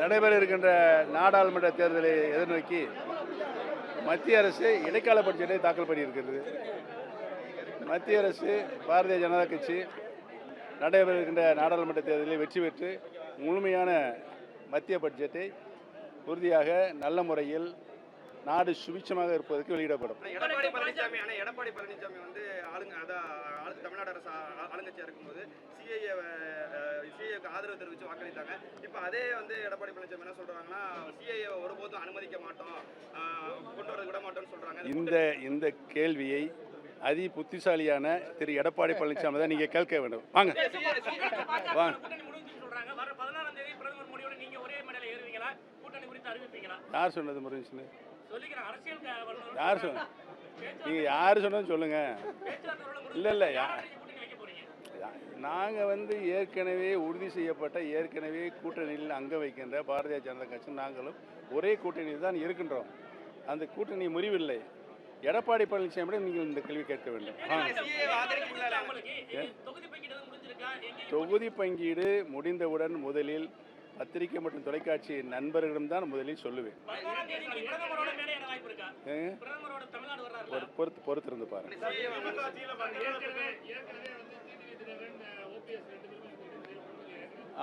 நடைபெற இருக்கின்ற நாடாளுமன்ற தேர்தலை எதிர்நோக்கி மத்திய அரசு இடைக்கால பட்ஜெட்டை தாக்கல் பண்ணியிருக்கிறது. மத்திய அரசு பாரதிய ஜனதா கட்சி நடைபெற இருக்கின்ற நாடாளுமன்ற தேர்தலில் வெற்றி பெற்று முழுமையான மத்திய பட்ஜெட்டை உறுதியாக நல்ல முறையில் நாடு சுபிட்சமாக இருப்பதற்கு வெளியிடப்படும். எடப்பாடி பழனிசாமி எடப்பாடி பழனிசாமி வந்து ஆளுங்க அதான் தமிழ்நாடு அரசு ஆ- ஆளுங்கட்சியா இருக்கும்போது சிஐஏ சிஐஏக்கு ஆதரவு தெரிவித்து வாக்களித்தாங்க இப்போ அதே வந்து எடப்பாடி பழனிசாமி என்ன சொல்றாங்கன்னா சிஐஏ ஒருபோதும் அனுமதிக்க மாட்டோம் கொண்டு வரது விட மாட்டோம்னு சொல்றாங்க இந்த இந்த கேள்வியை அதி புத்திசாலியான திரு எடப்பாடி பழனிசாமி தான் நீங்கள் கேட்க வேண்டும் வாங்க வாங்க வர யார் சொன்னது முடிஞ்சுன்னு யார் சொன்ன நீங்கள் யார் சொன்னது சொல்லுங்கள் இல்லை இல்லை யா நாங்கள் வந்து ஏற்கனவே உறுதி செய்யப்பட்ட ஏற்கனவே கூட்டணியில் அங்க வைக்கின்ற பாரதிய ஜனதா கட்சி நாங்களும் ஒரே கூட்டணியில் தான் இருக்கின்றோம். அந்த கூட்டணி முறிவில்லை. எடப்பாடி பழனிசாமியிடம் நீங்கள் இந்த கேள்வி கேட்க வேண்டும். தொகுதி பங்கீடு முடிந்தவுடன் முதலில் பத்திரிகை மற்றும் தொலைக்காட்சி நண்பர்களிடம்தான் முதலில் சொல்லுவேன். பதினாறாம் தேதி நீங்க பிரதமரோட மேடையிட வாய்ப்பு இருக்கா ஏங்க? பிரதமரோட தமிழ்நாடு வர்றாரு ஒரு பொறுத்து பொறுத்திருந்து பாருங்க.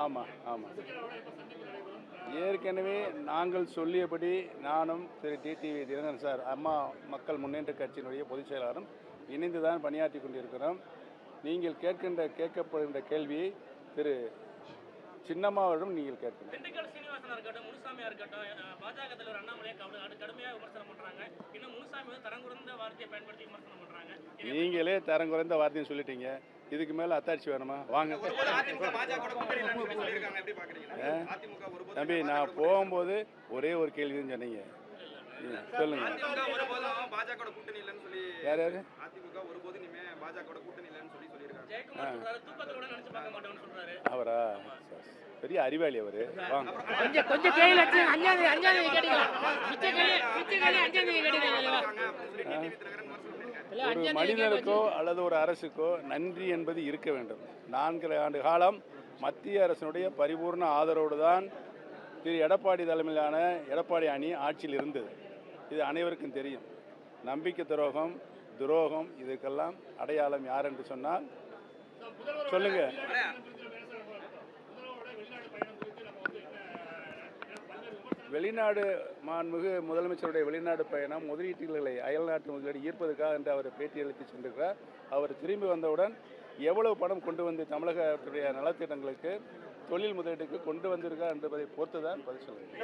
ஆமாம் ஆமாம் ஏற்கனவே நாங்கள் சொல்லியபடி நானும் திரு டிடிவி தினகரன் சார் அம்மா மக்கள் முன்னேற்ற கட்சியினுடைய பொதுச் செயலாளரும் இணைந்து தான் பணியாற்றி கொண்டிருக்கிறோம். நீங்கள் கேட்கின்ற கேட்கப்படுகின்ற கேள்வியை திரு சின்னம்மாவிடம் நீங்கள் கேட்கணும் திண்டுக்கல் சீனிவாசனா இருக்கட்டும் முனுசாமியா இருக்கட்டும் பாஜக தலைவர் அண்ணாமலையை கடு- கடு- கடுமையா விமர்சனம் பண்றாங்க. இன்னும் முனுசாமி வந்து தரம் குறைந்த வார்த்தையை பயன்படுத்தி விமர்சனம் பண்றாங்க. நீங்களே தரம் குறைந்த வார்த்தையும் சொல்லிட்டீங்க. இதுக்கு மேலே அத்தாட்சி வேணுமா? வாங்க. தம்பி நான் போகும்போது ஒரே ஒரு கேள்வி தான் சொன்னீங்க. சொல்லுங்க. யார் யார்? அவரா? பெரிய அறிவாளி அவர். கொஞ்சம் கொஞ்சம் கேள்வி அஞ்சாவது அஞ்சாவது மிச்ச கேள்வி மிச்ச கேள்வி அஞ்சாவது ஒரு மனிதனுக்கோ அல்லது ஒரு அரசுக்கோ நன்றி என்பது இருக்க வேண்டும். நான்கு ஆண்டு காலம் மத்திய அரசினுடைய பரிபூர்ண ஆதரவோடு தான் திரு எடப்பாடி தலைமையிலான எடப்பாடி அணி ஆட்சியில் இருந்தது. இது அனைவருக்கும் தெரியும். நம்பிக்கை துரோகம் துரோகம் இதுக்கெல்லாம் அடையாளம் யார் என்று சொன்னால் சொல்லுங்க. வெளிநாடு மாண்புமிகு முதலமைச்சருடைய வெளிநாடு பயணம் முதலீட்டுகளை அயல்நாட்டு முதலீடு ஈர்ப்பதற்காக என்று அவர் பேட்டி அளித்து சென்றிருக்கிறார். அவர் திரும்பி வந்தவுடன் எவ்வளவு பணம் கொண்டு வந்து தமிழகத்துடைய நலத்திட்டங்களுக்கு தொழில் முதலீட்டுக்கு கொண்டு வந்திருக்கார் என்பதை பொறுத்து தான் பதில் சொல்லுங்கள்